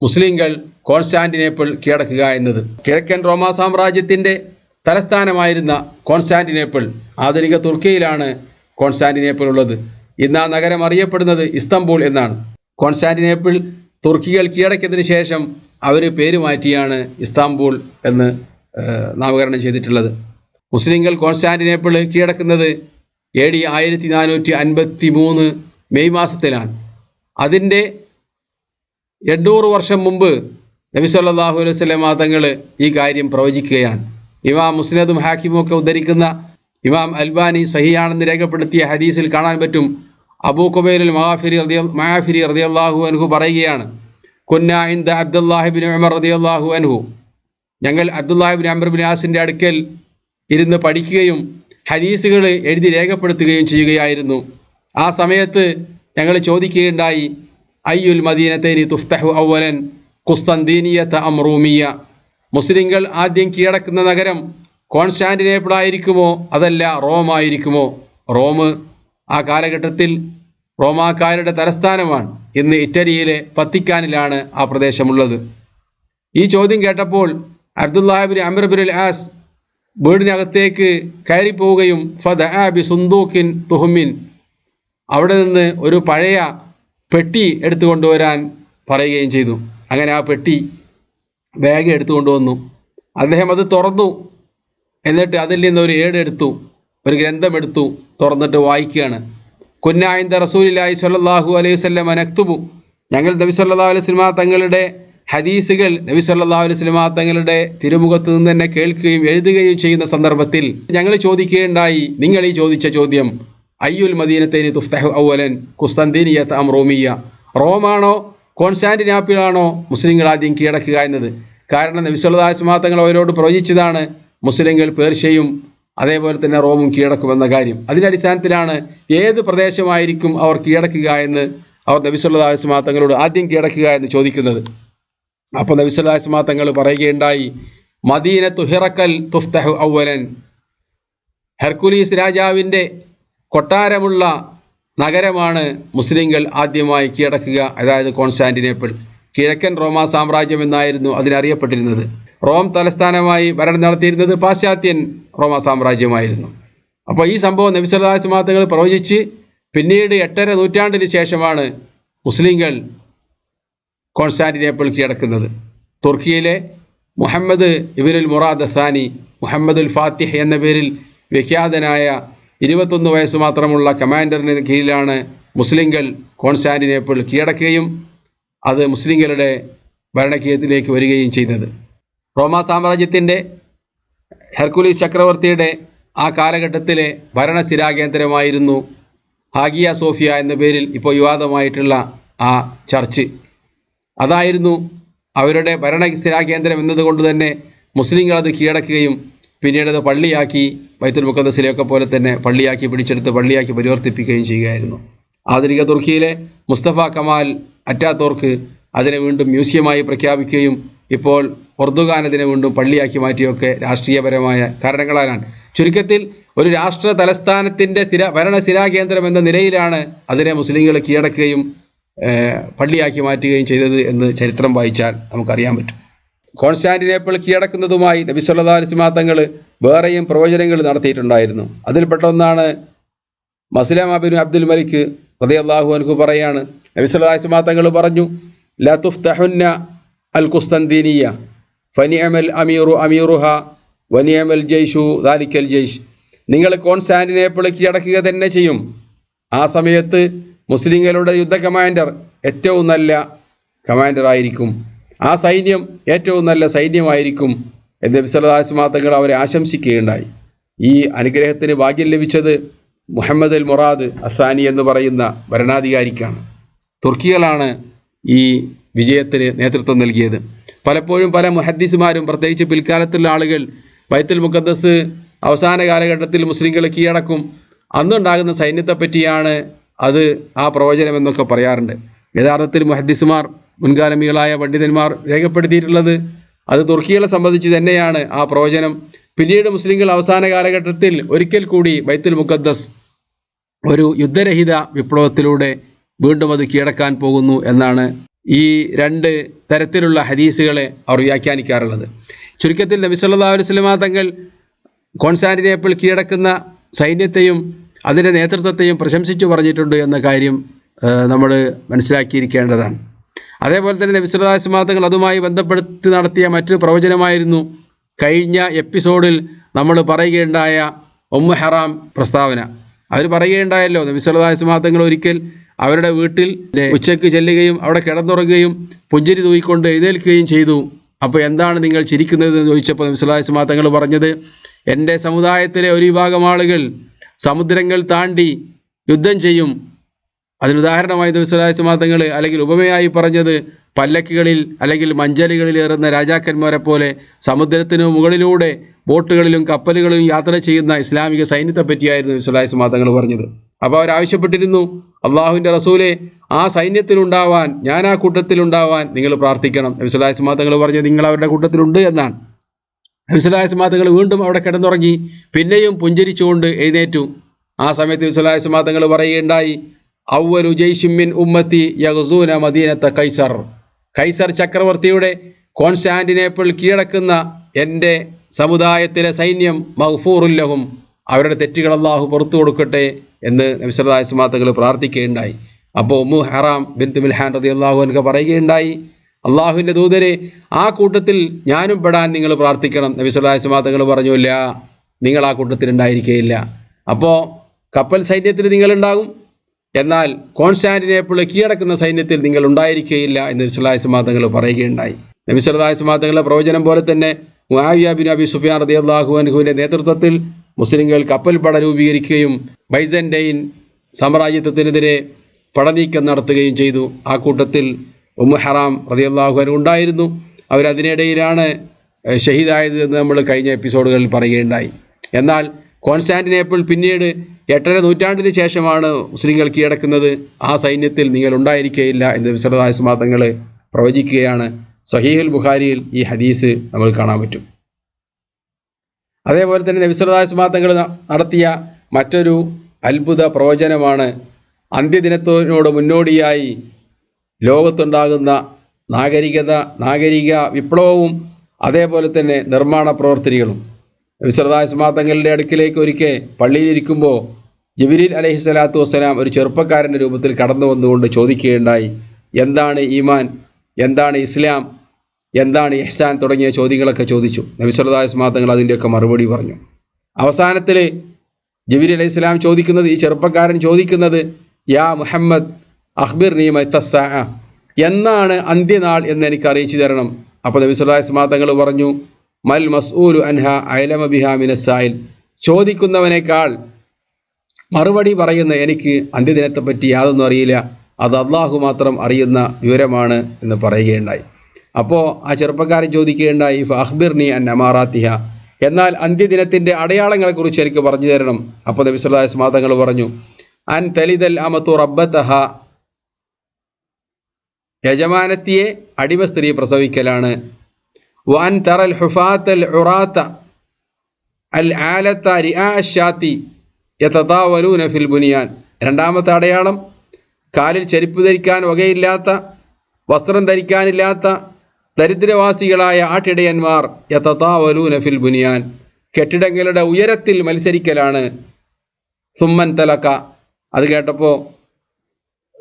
Speaker 2: മുസ്ലിങ്ങൾ കോൺസ്റ്റാന്റിനേപ്പിൾ കീഴടക്കുക എന്നത്. കിഴക്കൻ റോമാ സാമ്രാജ്യത്തിന്റെ തലസ്ഥാനമായിരുന്ന കോൺസ്റ്റാന്റിനേപ്പിൾ ആധുനിക തുർക്കിയിലാണ് കോൺസ്റ്റാന്റിനേപ്പിൾ ഉള്ളത്. ഇന്ന് ആ നഗരം അറിയപ്പെടുന്നത് ഇസ്തംബൂൾ എന്നാണ്. കോൺസ്റ്റാന്റിനേപ്പിൾ തുർക്കികൾ കീഴടക്കിയതിന് ശേഷം അവർ പേര് മാറ്റിയാണ് ഇസ്താംബൂൾ എന്ന് നാമകരണം ചെയ്തിട്ടുള്ളത്. മുസ്ലിങ്ങൾ കോൺസ്റ്റാന്റിനേപ്പിൾ കീഴടക്കുന്നത് എ ഡി ആയിരത്തി നാനൂറ്റി അൻപത്തി മൂന്ന് മെയ് മാസത്തിലാണ്. അതിന്റെ എണ്ണൂറ് വർഷം മുമ്പ് നബി സല്ലാഹു അലൈഹി വസല്ലമ തങ്ങൾ ഈ കാര്യം പ്രവചിക്കുകയാണ്. ഇമാം മുസ്നദും ഹാക്കിമും ഒക്കെ ഉദ്ധരിക്കുന്ന ഇമാം അൽബാനി സഹിയാണെന്ന് രേഖപ്പെടുത്തിയ ഹദീസിൽ കാണാൻ പറ്റും. അബൂ കുബൈലുൽ മഹാഫിരി റദിയ മഹാഫിരി റതിയല്ലാഹു അൻഹു പറയുകയാണ് കുന്ന ഇന്ദ അബ്ദുല്ലാഹിബിൻ ഉമർ അള്ളാഹു അൻഹു. ഞങ്ങൾ അബ്ദുല്ലാഹിബിൻ അമർബിൻ ആസിന്റെ അടുക്കൽ ഇരുന്ന് പഠിക്കുകയും ഹദീസുകൾ എഴുതി രേഖപ്പെടുത്തുകയും ചെയ്യുകയായിരുന്നു. ആ സമയത്ത് ഞങ്ങൾ ചോദിക്കുകയുണ്ടായി അയ്യുൽ മദീനത്തേനി തുഫ്തഹു ഔവലൻ കുസ്തന്തീനിയത്ത് അമ്രൂമിയ മുസ്ലിങ്ങൾ ആദ്യം കീഴടക്കുന്ന നഗരം കോൺസ്റ്റാന്റിനേപ്പിൾ ആയിരിക്കുമോ അതല്ല റോം ആയിരിക്കുമോ? റോം ആ കാലഘട്ടത്തിൽ റോമാക്കാരുടെ തലസ്ഥാനമാണ്. ഇന്ന് ഇറ്റലിയിലെ പത്തിക്കാനിലാണ് ആ പ്രദേശമുള്ളത്. ഈ ചോദ്യം കേട്ടപ്പോൾ അബ്ദുല്ലാഹിബിൻ അമിർബിൻ ആസ് വീടിനകത്തേക്ക് കയറിപ്പോവുകയും ഫദ ബി സുന്ദൂഖിൻ തുഹുമിൻ. അവിടെ നിന്ന് ഒരു പഴയ പെട്ടി എടുത്തു കൊണ്ടുവരാൻ പറയുകയും ചെയ്തു. അങ്ങനെ ആ പെട്ടി ബാഗ് എടുത്തു കൊണ്ടുവന്നു അദ്ദേഹം അത് തുറന്നു. എന്നിട്ട് അതിൽ നിന്ന് ഒരു ഏടെടുത്തു ഒരു ഗ്രന്ഥമെടുത്തു തുറന്നിട്ട് വായിക്കുകയാണ്. കുന്നായിന്ത റസൂലില്ലായി സല്ലാഹു അലൈഹി വസല്ലം അനക്തുബു ഞങ്ങൾ നബി സല്ലാ അലൈഹി സ്വലാ തങ്ങളുടെ ഹദീസുകൾ നബി സല്ലല്ലാഹു അലൈഹി വസല്ലമ തങ്ങളുടെ തിരുമുഖത്ത് നിന്ന് തന്നെ കേൾക്കുകയും എഴുതുകയും ചെയ്യുന്ന സന്ദർഭത്തിൽ ഞങ്ങൾ ചോദിക്കുകയുണ്ടായി. നിങ്ങൾ ഈ ചോദിച്ച ചോദ്യം അയ്യുൽ മദീനത്തേനി തുഫ്തഹു അവലൻ കുസ്തന്തീനിയത്ത് അം റോമിയ റോമാണോ കോൺസ്റ്റാന്റിനാപ്പിളാണോ മുസ്ലിങ്ങൾ ആദ്യം കീഴടക്കുക എന്നത്? കാരണം നബി സല്ലല്ലാഹു അലൈഹി വസല്ലമ തങ്ങൾ അവരോട് പ്രവചിച്ചതാണ് മുസ്ലിങ്ങൾ പേർഷ്യയും അതേപോലെ തന്നെ റോമും കീഴടക്കുമെന്ന കാര്യം. അതിന്റെ അടിസ്ഥാനത്തിലാണ് ഏത് പ്രദേശമായിരിക്കും അവർ കീഴടക്കുക എന്ന് അവർ നബി വസല്ലമ തങ്ങളോട് ആദ്യം കീഴടക്കുക എന്ന് ചോദിക്കുന്നത്. അപ്പോൾ നബിസ്വല്ലാസ്മാ തങ്ങൾ പറയുകയുണ്ടായി മദീന തുഹിറക്കൽ തുഫ്തഹു ഔവലൻ. ഹെർക്കുലീസ് രാജാവിന്റെ കൊട്ടാരമുള്ള നഗരമാണ് മുസ്ലിങ്ങൾ ആദ്യമായി കീഴടക്കുക. അതായത് കോൺസ്റ്റാന്റിനേപ്പിൾ. കിഴക്കൻ റോമാ സാമ്രാജ്യം എന്നായിരുന്നു അതിനറിയപ്പെട്ടിരുന്നത്. റോം തലസ്ഥാനമായി ഭരണം നടത്തിയിരുന്നത് പാശ്ചാത്യൻ റോമാ സാമ്രാജ്യമായിരുന്നു. അപ്പോൾ ഈ സംഭവം നബിസ്വല്ലാസ്മാ തങ്ങൾ പ്രവചിച്ച് പിന്നീട് എട്ടര നൂറ്റാണ്ടിന് ശേഷമാണ് മുസ്ലിങ്ങൾ കോൺസ്റ്റാന്റിനേപ്പിൾ കീഴടക്കുന്നത്. തുർക്കിയിലെ മുഹമ്മദ് ഇബിനുൽ മുറാദ് സാനി മുഹമ്മദുൽ ഫാത്തിഹ് എന്ന പേരിൽ വിഖ്യാതനായ ഇരുപത്തൊന്ന് വയസ്സ് മാത്രമുള്ള കമാൻഡറിന് കീഴിലാണ് മുസ്ലിങ്ങൾ കോൺസ്റ്റാന്റിനേപ്പിൾ കീഴടക്കുകയും അത് മുസ്ലിങ്ങളുടെ ഭരണകീയത്തിലേക്ക് വരികയും ചെയ്യുന്നത് റോമാ സാമ്രാജ്യത്തിന്റെ ഹെർക്കുലീസ് ചക്രവർത്തിയുടെ ആ കാലഘട്ടത്തിലെ ഭരണസ്ഥിരാകേന്ദ്രമായിരുന്നു ഹാഗിയ സോഫിയ എന്ന പേരിൽ ഇപ്പോൾ വിവാദമായിട്ടുള്ള ആ ചർച്ച്. അതായിരുന്നു അവരുടെ ഭരണ സ്ഥിരാകേന്ദ്രം എന്നതുകൊണ്ട് തന്നെ മുസ്ലിങ്ങൾ അത് കീഴടക്കുകയും പിന്നീട് അത് പള്ളിയാക്കി ബൈത്തുൽ മുക്കദ്സിലെയൊക്കെ പോലെ തന്നെ പള്ളിയാക്കി പിടിച്ചെടുത്ത് പള്ളിയാക്കി പരിവർത്തിപ്പിക്കുകയും ചെയ്യുകയായിരുന്നു. ആധുനിക തുർക്കിയിലെ മുസ്തഫ കമാൽ അറ്റാത്തോർക്ക് അതിനെ വീണ്ടും മ്യൂസിയമായി പ്രഖ്യാപിക്കുകയും ഇപ്പോൾ ഒർദുഗാൻ അതിനെ വീണ്ടും പള്ളിയാക്കി മാറ്റിയൊക്കെ രാഷ്ട്രീയപരമായ കാരണങ്ങളാലാണ്. ചുരുക്കത്തിൽ ഒരു രാഷ്ട്ര തലസ്ഥാനത്തിന്റെ സ്ഥിര ഭരണ സ്ഥിരാകേന്ദ്രം എന്ന നിലയിലാണ് അതിനെ മുസ്ലിങ്ങൾ കീഴടക്കുകയും പള്ളിയാക്കി മാറ്റുകയും ചെയ്തത് എന്ന് ചരിത്രം വായിച്ചാൽ നമുക്കറിയാൻ പറ്റും. കോൺസ്റ്റാന്റിനേപ്പിൾ കീഴടക്കുന്നതുമായി നബി സല്ലല്ലാഹു അലൈഹി തങ്ങൾ വേറെയും പ്രവചനങ്ങൾ നടത്തിയിട്ടുണ്ടായിരുന്നു. അതിൽപ്പെട്ട ഒന്നാണ് മസ്ലം അബിൻ അബ്ദുൽ മലിക് റളിയല്ലാഹു അൻഹു പറയാണ്. നബി സല്ലല്ലാഹു അലൈഹി വസല്ലം തങ്ങൾ പറഞ്ഞു ലാ തുഫ്തഹുന്ന അൽ കുസ്തന്തീനിയ ഫനിഅമൽ അമീറു അമീറുഹ വനിഅമൽ ജയ്ഷു ദാലിക്കൽ ജയ്ഷ്. നിങ്ങൾ കോൺസ്റ്റാന്റിനേപ്പിൾ കീഴടക്കുക തന്നെ ചെയ്യും. ആ സമയത്ത് മുസ്ലിങ്ങളുടെ യുദ്ധ കമാൻഡർ ഏറ്റവും നല്ല കമാൻഡർ ആയിരിക്കും. ആ സൈന്യം ഏറ്റവും നല്ല സൈന്യമായിരിക്കും എന്ന് നബി സല്ലല്ലാഹു അലൈഹി തങ്ങൾ അവരെ ആശംസിക്കുകയുണ്ടായി. ഈ അനുഗ്രഹത്തിന് ഭാഗ്യം ലഭിച്ചത് മുഹമ്മദ് അൽ മൊറാദ് അസാനി എന്ന് പറയുന്ന ഭരണാധികാരിക്കാണ്. തുർക്കികളാണ് ഈ വിജയത്തിന് നേതൃത്വം നൽകിയത്. പലപ്പോഴും പല മുഹദ്ദിസുമാരും പ്രത്യേകിച്ച് പിൽക്കാലത്തുള്ള ആളുകൾ ബൈത്തുൽ മുഖദ്ദസ് അവസാന കാലഘട്ടത്തിൽ മുസ്ലിങ്ങൾ കീഴടക്കും. അന്നുണ്ടാകുന്ന സൈന്യത്തെപ്പറ്റിയാണ് അത് ആ പ്രവചനം എന്നൊക്കെ പറയാറുണ്ട്. യഥാർത്ഥത്തിൽ മുഹദ്ദിസുമാർ മുൻകാലമികളായ പണ്ഡിതന്മാർ രേഖപ്പെടുത്തിയിട്ടുള്ളത് അത് തുർക്കികളെ സംബന്ധിച്ച് തന്നെയാണ് ആ പ്രവചനം. പിന്നീട് മുസ്ലിങ്ങൾ അവസാന കാലഘട്ടത്തിൽ ഒരിക്കൽ കൂടി ബൈത്തുൽ മുഖദ്ദസ് ഒരു യുദ്ധരഹിത വിപ്ലവത്തിലൂടെ വീണ്ടും അത് കീഴടക്കാൻ പോകുന്നു എന്നാണ് ഈ രണ്ട് തരത്തിലുള്ള ഹദീസുകളെ അവർ വ്യാഖ്യാനിക്കാറുള്ളത്. ചുരുക്കത്തിൽ നബി സല്ലല്ലാഹു അലൈഹി വസല്ലമ തങ്ങൾ കോൺസ്റ്റാന്റിനേപ്പിൾ കീഴടക്കുന്ന സൈന്യത്തെയും അതിന്റെ നേതൃത്വത്തെയും പ്രശംസിച്ചു പറഞ്ഞിട്ടുണ്ട് എന്ന കാര്യം നമ്മൾ മനസ്സിലാക്കിയിരിക്കേണ്ടതാണ്. അതേപോലെ തന്നെ നബി സല്ലല്ലാഹു അലൈഹി തങ്ങൾ അതുമായി ബന്ധപ്പെടുത്തി നടത്തിയ മറ്റൊരു പ്രവചനമായിരുന്നു കഴിഞ്ഞ എപ്പിസോഡിൽ നമ്മൾ പറയുകയുണ്ടായ ഒമ്മ ഹറാം പ്രസ്താവന. അവർ പറയുകയുണ്ടായല്ലോ നബി സല്ലല്ലാഹു അലൈഹി തങ്ങൾ ഒരിക്കൽ അവരുടെ വീട്ടിൽ ഉച്ചയ്ക്ക് ചെല്ലുകയും അവിടെ കിടന്നുറങ്ങുകയും പുഞ്ചിരി തൂയിക്കൊണ്ട് എഴുന്നേൽക്കുകയും ചെയ്തു. അപ്പോൾ എന്താണ് നിങ്ങൾ ചിരിക്കുന്നത് എന്ന് ചോദിച്ചപ്പോൾ നബിസ്വല്ലാസ്മാ തങ്ങൾ പറഞ്ഞത് എന്റെ സമുദായത്തിലെ ഒരു വിഭാഗം ആളുകൾ സമുദ്രങ്ങൾ താണ്ടി യുദ്ധം ചെയ്യും. അതിനുദാഹരണമായി നബിസ്വല്ലാസ്മാ തങ്ങൾ അല്ലെങ്കിൽ ഉപമയായി പറഞ്ഞത് പല്ലക്കുകളിൽ അല്ലെങ്കിൽ മഞ്ചലുകളിൽ ഏറുന്ന രാജാക്കന്മാരെ പോലെ സമുദ്രത്തിന് മുകളിലൂടെ ബോട്ടുകളിലും കപ്പലുകളിലും യാത്ര ചെയ്യുന്ന ഇസ്ലാമിക സൈന്യത്തെ പറ്റിയായിരുന്നു വിശ്വലായ തങ്ങൾ പറഞ്ഞത്. അപ്പോൾ അവരാവശ്യപ്പെട്ടിരുന്നു അള്ളാഹുവിന്റെ റസൂലെ ആ സൈന്യത്തിലുണ്ടാവാൻ ഞാൻ ആ കൂട്ടത്തിലുണ്ടാവാൻ നിങ്ങൾ പ്രാർത്ഥിക്കണം. വിശ്വലായ തങ്ങൾ പറഞ്ഞത് നിങ്ങൾ അവരുടെ കൂട്ടത്തിലുണ്ട് എന്നാണ്. നബിസ്വല്ലാസ്മാ തങ്ങൾ വീണ്ടും അവിടെ കിടന്നുറങ്ങി. പിന്നെയും പുഞ്ചരിച്ചുകൊണ്ട് എഴുന്നേറ്റു. ആ സമയത്ത് നബിസ്വല്ലാസ്മാ തങ്ങൾ പറയുകയുണ്ടായി ഔവലു ജയ്ഷിമിൻ ഉമ്മത്തി യഹസൂന മദീനത്ത കൈസർ. കൈസർ ചക്രവർത്തിയുടെ കോൺസ്റ്റാന്റിനേപ്പിൾ കീഴടക്കുന്ന എന്റെ സമുദായത്തിലെ സൈന്യം മഹ്ഫൂറുല്ലഹും അവരുടെ തെറ്റുകൾ അള്ളാഹു പുറത്തു കൊടുക്കട്ടെ എന്ന് നബിസ്വല്ലാസ്മാത്തകൾ പ്രാർത്ഥിക്കുകയുണ്ടായി. അപ്പോൾ ഉമ്മു ഹറാം ബിൻ മിൽഹാൻ റതി അള്ളാഹു എനിക്ക് പറയുകയുണ്ടായി അള്ളാഹുവിന്റെ ദൂതരെ ആ കൂട്ടത്തിൽ ഞാനും പെടാൻ നിങ്ങൾ പ്രാർത്ഥിക്കണം. നബിസ്വല്ലാസ്മാത്തങ്ങൾ പറഞ്ഞില്ല നിങ്ങൾ ആ കൂട്ടത്തിൽ ഉണ്ടായിരിക്കുകയില്ല അപ്പോൾ കപ്പൽ സൈന്യത്തിൽ നിങ്ങളുണ്ടാകും. എന്നാൽ കോൺസ്റ്റാന്റിനേപ്പിൾ കീഴടക്കുന്ന സൈന്യത്തിൽ നിങ്ങൾ ഉണ്ടായിരിക്കുകയില്ല എന്ന് നബിസ്വല്ലാസ്മാ തങ്ങൾ പറയുകയുണ്ടായി. നബിസ്വല്ലാസ്മാ തങ്ങളുടെ പ്രവചനം പോലെ തന്നെ മുആവിയ ബിൻ അബി സുഫിയാൻ റതി അള്ളാഹു നേതൃത്വത്തിൽ മുസ്ലിങ്ങൾ കപ്പൽ പട രൂപീകരിക്കുകയും ബൈസൻഡൈൻ സാമ്രാജ്യത്വത്തിനെതിരെ പടനീക്കം നടത്തുകയും ചെയ്തു. ആ കൂട്ടത്തിൽ ഉമ്മു ഹറാം റതി അള്ളാഹു അൻഹു ഉണ്ടായിരുന്നു. അവരതിനിടയിലാണ് ഷഹീദായത് എന്ന് നമ്മൾ കഴിഞ്ഞ എപ്പിസോഡുകളിൽ പറയുകയുണ്ടായി. എന്നാൽ കോൺസ്റ്റാന്റിനേപ്പിൾ പിന്നീട് എട്ടര നൂറ്റാണ്ടിന് ശേഷമാണ് മുസ്ലിങ്ങൾ കീഴടക്കുന്നത്. ആ സൈന്യത്തിൽ നിങ്ങൾ ഉണ്ടായിരിക്കുകയില്ല എന്ന് വിശദായസ്മാതങ്ങൾ പ്രവചിക്കുകയാണ്. സഹീഹുൽ ബുഖാരിയിൽ ഈ ഹദീസ് നമ്മൾ കാണാൻ പറ്റും. അതേപോലെ തന്നെ നബിസ്വലാസ്മാതങ്ങൾ നടത്തിയ മറ്റൊരു അത്ഭുത പ്രവചനമാണ്. അന്ത്യദിനത്തോട് മുന്നോടിയായി ലോകത്തുണ്ടാകുന്ന നാഗരികത നാഗരിക വിപ്ലവവും അതേപോലെ തന്നെ നിർമ്മാണ പ്രവർത്തനങ്ങളും വിശ്രദായ സമാതങ്ങളുടെ അടുക്കിലേക്ക് ഒരിക്കൽ പള്ളിയിലിരിക്കുമ്പോൾ ജബിരിൽ അലഹി സ്വലാത്തു വസ്സലാം ഒരു ചെറുപ്പക്കാരന്റെ രൂപത്തിൽ കടന്നു വന്നുകൊണ്ട് ചോദിക്കുകയുണ്ടായി എന്താണ് ഈമാൻ? എന്താണ് ഇസ്ലാം? എന്താണ് ഇഹ്സാൻ? തുടങ്ങിയ ചോദ്യങ്ങളൊക്കെ ചോദിച്ചു. നബിസ്വലതായ നബിസ്വല്ലാസ്മാതങ്ങൾ അതിന്റെയൊക്കെ മറുപടി പറഞ്ഞു. അവസാനത്തിൽ ജബീർ അലൈഹി സ്വലാം ചോദിക്കുന്നത് ഈ ചെറുപ്പക്കാരൻ ചോദിക്കുന്നത് യാ മുഹമ്മദ് അഖ്ബിർ നീ മത്തസ്സ എന്നാണ് അന്ത്യനാൾ എന്ന് എനിക്ക് അറിയിച്ചു തരണം. അപ്പോൾ നബി തങ്ങൾ പറഞ്ഞു മൽ മസ്ഊലു അൻഹ അയലമ ബിഹ മിനസായിൽ ചോദിക്കുന്നവനേക്കാൾ മറുപടി പറയുന്ന എനിക്ക് അന്ത്യദിനത്തെപ്പറ്റി യാതൊന്നും അറിയില്ല. അത് അള്ളാഹു മാത്രം അറിയുന്ന വിവരമാണ് എന്ന് പറയുകയുണ്ടായി. അപ്പോൾ ആ ചെറുപ്പക്കാരൻ ചോദിക്കുകയുണ്ടായി ഫഹ്ബിർനി അൻ അമാറാത്തിഹ. എന്നാൽ അന്ത്യദിനത്തിന്റെ അടയാളങ്ങളെക്കുറിച്ച് എനിക്ക് പറഞ്ഞു തരണം. അപ്പോൾ നബി തങ്ങൾ പറഞ്ഞു അൻ തലിദൽ അമത്തു റബ്ബത്തഹ യജമാനത്തിയെ അടിമ സ്ത്രീ പ്രസവിക്കലാണ്. വൻ തറൽ ഹുഫാത്തൽ ഉറാത്ത അൽ ആലത്ത റിആ ഫിൽ ബുനിയാൻ. രണ്ടാമത്തെ അടയാളം കാലിൽ ചെരുപ്പ് ധരിക്കാൻ വകയില്ലാത്ത വസ്ത്രം ധരിക്കാനില്ലാത്ത ദരിദ്രവാസികളായ ആട്ടിടയന്മാർ യതതാവലൂന ഫിൽ ബുനിയാൻ. കെട്ടിടങ്ങളുടെ ഉയരത്തിൽ മത്സരിക്കലാണ്. സുമ്മൻ തലക്ക. അത് കേട്ടപ്പോൾ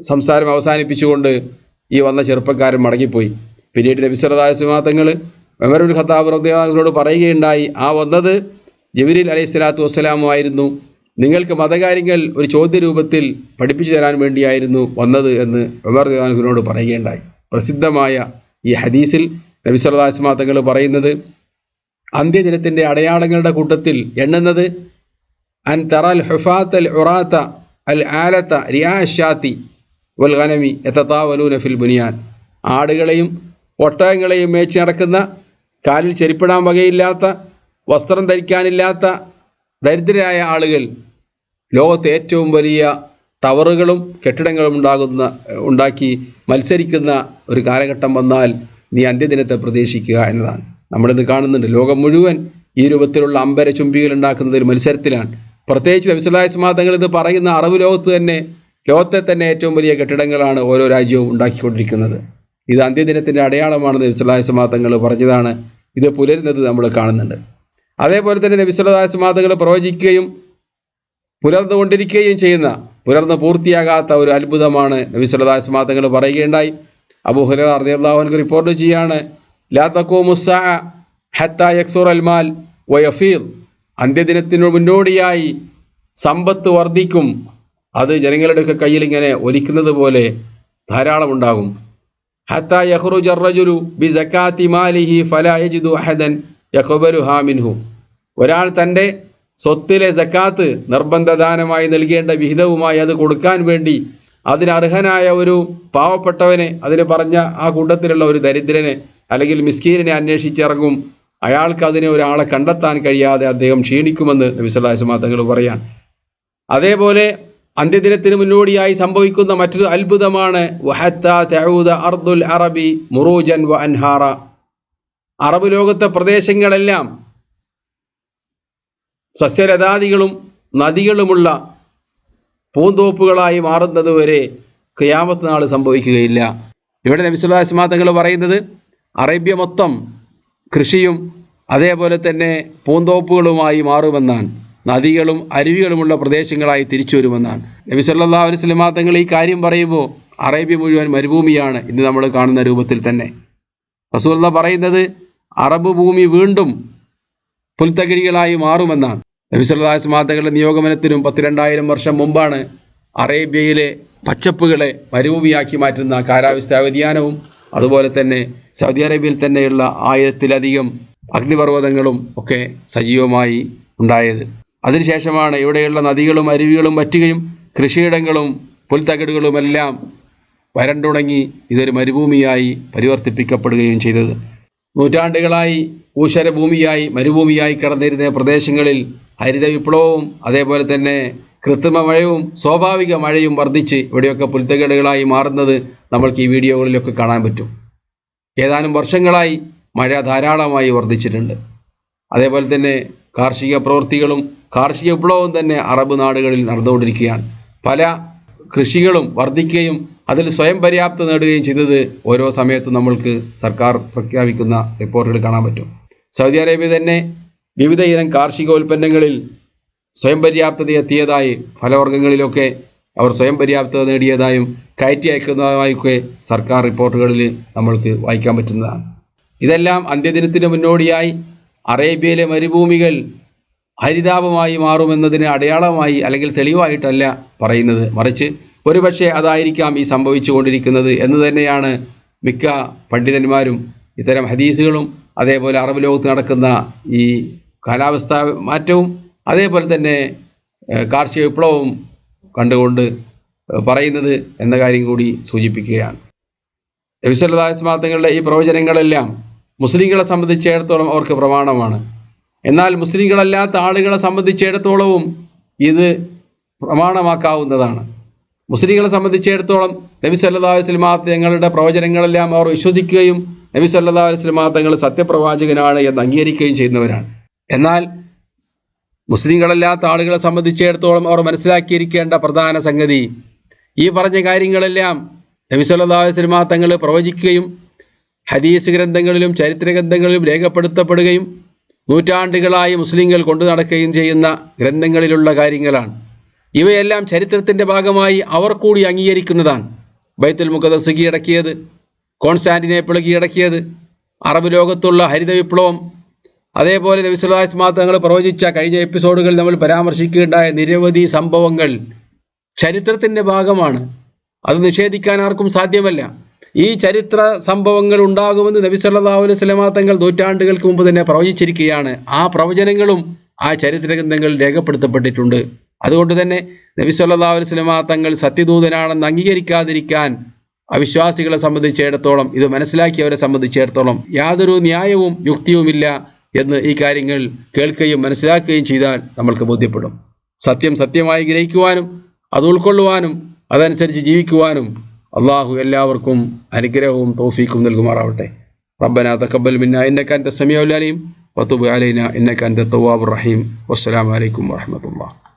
Speaker 2: സംസാരം അവസാനിപ്പിച്ചുകൊണ്ട് ഈ വന്ന ചെറുപ്പക്കാരൻ മടങ്ങിപ്പോയി. പിന്നീട് നബിസ്വലതായ സിമാത്തങ്ങൾ മെമറുൽ ഖത്താബ് റദ്ദാനോട് പറയുകയുണ്ടായി ആ വന്നത് ജബിരിൽ അലൈഹി സ്വലാത്തു വസ്സലാമുമായിരുന്നു നിങ്ങൾക്ക് മതകാര്യങ്ങൾ ഒരു ചോദ്യ രൂപത്തിൽ പഠിപ്പിച്ചു തരാൻ വേണ്ടിയായിരുന്നു വന്നത് എന്ന് ഉമർ ദിവാൻഖുനോട് പറയുകയുണ്ടായി. പ്രസിദ്ധമായ ഈ ഹദീസിൽ നബി സല്ലാസ്മാ തങ്ങൾ പറയുന്നത് അന്ത്യദിനത്തിന്റെ അടയാളങ്ങളുടെ കൂട്ടത്തിൽ എണ്ണുന്നത് അൻ തറൽ ഹുഫാത്ത് അൽ ഉറാത്ത അൽ ആലത്ത റിയാ ഷാത്തി വൽ ഖനമി എത്തത്താവലൂന ഫിൽ ബുനിയാൻ. ആടുകളെയും ഒട്ടകങ്ങളെയും മേച്ച് നടക്കുന്ന കാലിൽ ചെരിപ്പിടാൻ വകയില്ലാത്ത വസ്ത്രം ധരിക്കാനില്ലാത്ത ദരിദ്രരായ ആളുകൾ ലോകത്തെ ഏറ്റവും വലിയ ടവറുകളും കെട്ടിടങ്ങളും ഉണ്ടാകുന്ന ഉണ്ടാക്കി മത്സരിക്കുന്ന ഒരു കാലഘട്ടം വന്നാൽ നീ അന്ത്യദിനത്തെ പ്രതീക്ഷിക്കുക എന്നതാണ്. നമ്മളിത് കാണുന്നുണ്ട്. ലോകം മുഴുവൻ ഈ രൂപത്തിലുള്ള അമ്പര ചുംബികൾ ഉണ്ടാക്കുന്നത് ഒരു മത്സരത്തിലാണ്. പ്രത്യേകിച്ച് നബിസുല്ലാസ്മാ തങ്ങൾ ഇത് പറയുന്ന അറബ് ലോകത്ത് തന്നെ ലോകത്തെ തന്നെ ഏറ്റവും വലിയ കെട്ടിടങ്ങളാണ് ഓരോ രാജ്യവും ഉണ്ടാക്കിക്കൊണ്ടിരിക്കുന്നത്. ഇത് അന്ത്യദിനത്തിന്റെ അടയാളമാണെന്ന് നബിസുല്ലാസ്മാ തങ്ങൾ പറഞ്ഞതാണ്. ഇത് പുലരുന്നത് നമ്മൾ കാണുന്നുണ്ട്. അതേപോലെ തന്നെ നബിസുല്ലാസ്മാ തങ്ങൾ പ്രവചിക്കുകയും പുലർന്നുകൊണ്ടിരിക്കുകയും ചെയ്യുന്ന പുലർന്ന് പൂർത്തിയാകാത്ത ഒരു അത്ഭുതമാണ് നബി സല്ലല്ലാഹു തങ്ങൾ പറയുകയുണ്ടായി. അബുഹുല അൻഹു റിപ്പോർട്ട് ചെയ്യാണ് ലാ തഖൂമു ഹത്ത ഹത്താ അൽമാൽ അൽ മാൽ വയഫീർ അന്ത്യദിനത്തിനു മുന്നോടിയായി സമ്പത്ത് വർദ്ധിക്കും. അത് ജനങ്ങളുടെയൊക്കെ കയ്യിൽ ഇങ്ങനെ ഒലിക്കുന്നത് പോലെ ധാരാളം ഉണ്ടാകും ഹത്ത യഹ്റുജ് റജുലു ബി സക്കാത്തി മാലിഹി ഫലായജിദു അഹദൻ യഹുബരു ഹാമിൻഹു ഒരാൾ തന്റെ സ്വത്തിലെ ജക്കാത്ത് നിർബന്ധദാനമായി നൽകേണ്ട വിഹിതവുമായി അത് കൊടുക്കാൻ വേണ്ടി അതിനർഹനായ ഒരു പാവപ്പെട്ടവനെ അതിന് പറഞ്ഞ ആ കൂട്ടത്തിലുള്ള ഒരു ദരിദ്രനെ അല്ലെങ്കിൽ മിസ്കീനെ അന്വേഷിച്ചിറങ്ങും. അയാൾക്ക് അതിനെ ഒരാളെ കണ്ടെത്താൻ കഴിയാതെ അദ്ദേഹം ക്ഷീണിക്കുമെന്ന് നബിസ്വല്ലാസ്മാ തങ്ങൾ പറയാണ്. അതേപോലെ അന്ത്യദിനത്തിന് മുന്നോടിയായി സംഭവിക്കുന്ന മറ്റൊരു അത്ഭുതമാണ് അർദുൽ അറബി മുറൂജൻ വ അൻഹാറ. അറബ് ലോകത്തെ പ്രദേശങ്ങളെല്ലാം സസ്യലതാദികളും നദികളുമുള്ള പൂന്തോപ്പുകളായി മാറുന്നത് വരെ ക്യാമത്ത് നാൾ സംഭവിക്കുകയില്ല. ഇവിടെ നബിസുല്ലാസ്മാ തങ്ങൾ പറയുന്നത് അറേബ്യ മൊത്തം കൃഷിയും അതേപോലെ തന്നെ പൂന്തോപ്പുകളുമായി മാറുമെന്നാണ്. നദികളും അരുവികളുമുള്ള പ്രദേശങ്ങളായി തിരിച്ചു വരുമെന്നാണ്. നബി സല്ലാ അലുസ്ലമാ തങ്ങൾ ഈ കാര്യം പറയുമ്പോൾ അറേബ്യ മുഴുവൻ മരുഭൂമിയാണ് ഇന്ന് നമ്മൾ കാണുന്ന രൂപത്തിൽ തന്നെ. റസൂല്ല പറയുന്നത് അറബ് ഭൂമി വീണ്ടും പുൽത്തകിഴികളായി മാറുമെന്നാണ്. നബി സല്ലാസ് മാതകളുടെ നിയോഗമനത്തിനും പത്തിരണ്ടായിരം വർഷം മുമ്പാണ് അറേബ്യയിലെ പച്ചപ്പുകളെ മരുഭൂമിയാക്കി മാറ്റുന്ന കാലാവസ്ഥാ വ്യതിയാനവും അതുപോലെ തന്നെ സൗദി അറേബ്യയിൽ തന്നെയുള്ള ആയിരത്തിലധികം അഗ്നിപർവതങ്ങളും ഒക്കെ സജീവമായി ഉണ്ടായത്. അതിനുശേഷമാണ് ഇവിടെയുള്ള നദികളും അരുവികളും വറ്റുകയും കൃഷിയിടങ്ങളും പുൽത്തകിടുകളുമെല്ലാം വരണ്ടുണങ്ങി ഇതൊരു മരുഭൂമിയായി പരിവർത്തിപ്പിക്കപ്പെടുകയും ചെയ്തത്. നൂറ്റാണ്ടുകളായി ഊഷരഭൂമിയായി മരുഭൂമിയായി കിടന്നിരുന്ന പ്രദേശങ്ങളിൽ ഹരിത വിപ്ലവവും അതേപോലെ തന്നെ കൃത്രിമ മഴയും സ്വാഭാവിക മഴയും വർദ്ധിച്ച് ഇവിടെയൊക്കെ പുൽത്തകേടുകളായി മാറുന്നത് നമ്മൾക്ക് ഈ വീഡിയോകളിലൊക്കെ കാണാൻ പറ്റും. ഏതാനും വർഷങ്ങളായി മഴ ധാരാളമായി വർദ്ധിച്ചിട്ടുണ്ട്. അതേപോലെ തന്നെ കാർഷിക പ്രവൃത്തികളും കാർഷിക വിപ്ലവം തന്നെ അറബ് നാടുകളിൽ നടന്നുകൊണ്ടിരിക്കുകയാണ്. പല കൃഷികളും വർദ്ധിക്കുകയും അതിൽ സ്വയം പര്യാപ്ത നേടുകയും ചെയ്തത് ഓരോ സമയത്തും നമ്മൾക്ക് സർക്കാർ പ്രഖ്യാപിക്കുന്ന റിപ്പോർട്ടുകൾ കാണാൻ പറ്റും. സൗദി അറേബ്യ തന്നെ വിവിധ ഇനം കാർഷികോൽപ്പന്നങ്ങളിൽ സ്വയം പര്യാപ്തത എത്തിയതായി ഫലവർഗങ്ങളിലൊക്കെ അവർ സ്വയം പര്യാപ്തത നേടിയതായും കയറ്റി അയക്കുന്നതായൊക്കെ സർക്കാർ റിപ്പോർട്ടുകളിൽ നമ്മൾക്ക് വായിക്കാൻ പറ്റുന്നതാണ്. ഇതെല്ലാം അന്ത്യദിനത്തിന് മുന്നോടിയായി അറേബ്യയിലെ മരുഭൂമികൾ ഹരിതാപമായി മാറുമെന്നതിന് അടയാളമായി അല്ലെങ്കിൽ തെളിവായിട്ടല്ല പറയുന്നത്. മറിച്ച് ഒരുപക്ഷെ അതായിരിക്കാം ഈ സംഭവിച്ചു കൊണ്ടിരിക്കുന്നത് എന്ന് തന്നെയാണ് മിക്ക പണ്ഡിതന്മാരും ഇത്തരം ഹദീസുകളും അതേപോലെ അറബ് ലോകത്ത് നടക്കുന്ന ഈ കാലാവസ്ഥാ മാറ്റവും അതേപോലെ തന്നെ കാർഷിക വിപ്ലവവും കണ്ടുകൊണ്ട് പറയുന്നത് എന്ന കാര്യം കൂടി സൂചിപ്പിക്കുകയാണ്. നബിസ്വല്ലാസ്മാങ്ങളുടെ ഈ പ്രവചനങ്ങളെല്ലാം മുസ്ലിങ്ങളെ സംബന്ധിച്ചിടത്തോളം അവർക്ക് പ്രമാണമാണ്. എന്നാൽ മുസ്ലിങ്ങളല്ലാത്ത ആളുകളെ സംബന്ധിച്ചിടത്തോളവും ഇത് പ്രമാണമാക്കാവുന്നതാണ്. മുസ്ലിങ്ങളെ സംബന്ധിച്ചിടത്തോളം നബി സല്ലാ വസ്ലമാ തങ്ങളുടെ പ്രവചനങ്ങളെല്ലാം അവർ വിശ്വസിക്കുകയും നബി സല്ലാ വസ്ലമാ തങ്ങൾ സത്യപ്രവാചകനാണ് എന്ന് അംഗീകരിക്കുകയും ചെയ്യുന്നവരാണ്. എന്നാൽ മുസ്ലിങ്ങളല്ലാത്ത ആളുകളെ സംബന്ധിച്ചിടത്തോളം അവർ മനസ്സിലാക്കിയിരിക്കേണ്ട പ്രധാന സംഗതി ഈ പറഞ്ഞ കാര്യങ്ങളെല്ലാം നബി സല്ലാ വസ്ലമാ തങ്ങൾ പ്രവചിക്കുകയും ഹദീസ് ഗ്രന്ഥങ്ങളിലും ചരിത്ര ഗ്രന്ഥങ്ങളിലും രേഖപ്പെടുത്തപ്പെടുകയും നൂറ്റാണ്ടുകളായി മുസ്ലിങ്ങൾ കൊണ്ടു നടക്കുകയും ചെയ്യുന്ന ഗ്രന്ഥങ്ങളിലുള്ള കാര്യങ്ങളാണ്. ഇവയെല്ലാം ചരിത്രത്തിന്റെ ഭാഗമായി അവർ കൂടി അംഗീകരിക്കുന്നതാണ്. ബൈത്തുൽ മുഖദസ് കീഴടക്കിയത് കോൺസ്റ്റാന്റിനേപ്പിൾ കീഴടക്കിയത് അറബ് ലോകത്തുള്ള ഹരിത വിപ്ലവം അതേപോലെ നബിസുല്ലാസ്മാ തങ്ങൾ പ്രവചിച്ച കഴിഞ്ഞ എപ്പിസോഡുകളിൽ നമ്മൾ പരാമർശിക്കുകയുണ്ടായ നിരവധി സംഭവങ്ങൾ ചരിത്രത്തിന്റെ ഭാഗമാണ്. അത് നിഷേധിക്കാൻ ആർക്കും സാധ്യമല്ല. ഈ ചരിത്ര സംഭവങ്ങൾ ഉണ്ടാകുമെന്ന് നബി സല്ലല്ലാഹു അലൈഹി വസല്ലമ തങ്ങൾ നൂറ്റാണ്ടുകൾക്ക് മുമ്പ് തന്നെ പ്രവചിച്ചിരിക്കുകയാണ്. ആ പ്രവചനങ്ങളും ആ ചരിത്ര ഗ്രന്ഥങ്ങൾ രേഖപ്പെടുത്തപ്പെട്ടിട്ടുണ്ട്. അതുകൊണ്ട് തന്നെ നബി സല്ലല്ലാഹു അലൈഹി വസല്ലമ തങ്ങൾ സത്യദൂതനാണെന്ന് അംഗീകരിക്കാതിരിക്കാൻ അവിശ്വാസികളെ സംബന്ധിച്ചിടത്തോളം ഇത് മനസ്സിലാക്കിയവരെ സംബന്ധിച്ചിടത്തോളം യാതൊരു ന്യായവും യുക്തിയുമില്ല എന്ന് ഈ കാര്യങ്ങൾ കേൾക്കുകയും മനസ്സിലാക്കുകയും ചെയ്താൽ നമ്മൾക്ക് ബോധ്യപ്പെടും. സത്യം സത്യമായി ഗ്രഹിക്കുവാനും അത് ഉൾക്കൊള്ളുവാനും അതനുസരിച്ച് ജീവിക്കുവാനും അള്ളാഹു എല്ലാവർക്കും അനുഗ്രഹവും തൗഫീക്കും നൽകുമാറാവട്ടെ. റബ്ബന തക്കബൽ മിന്ന ഇന്നക അൻത സമീഉൽ അലീം വതുബ് അലൈന ഇന്നക അൻത തവ്വാബുർ റഹീം. വസ്സലാമു അലൈക്കും വറഹ്മത്തുള്ളാഹി.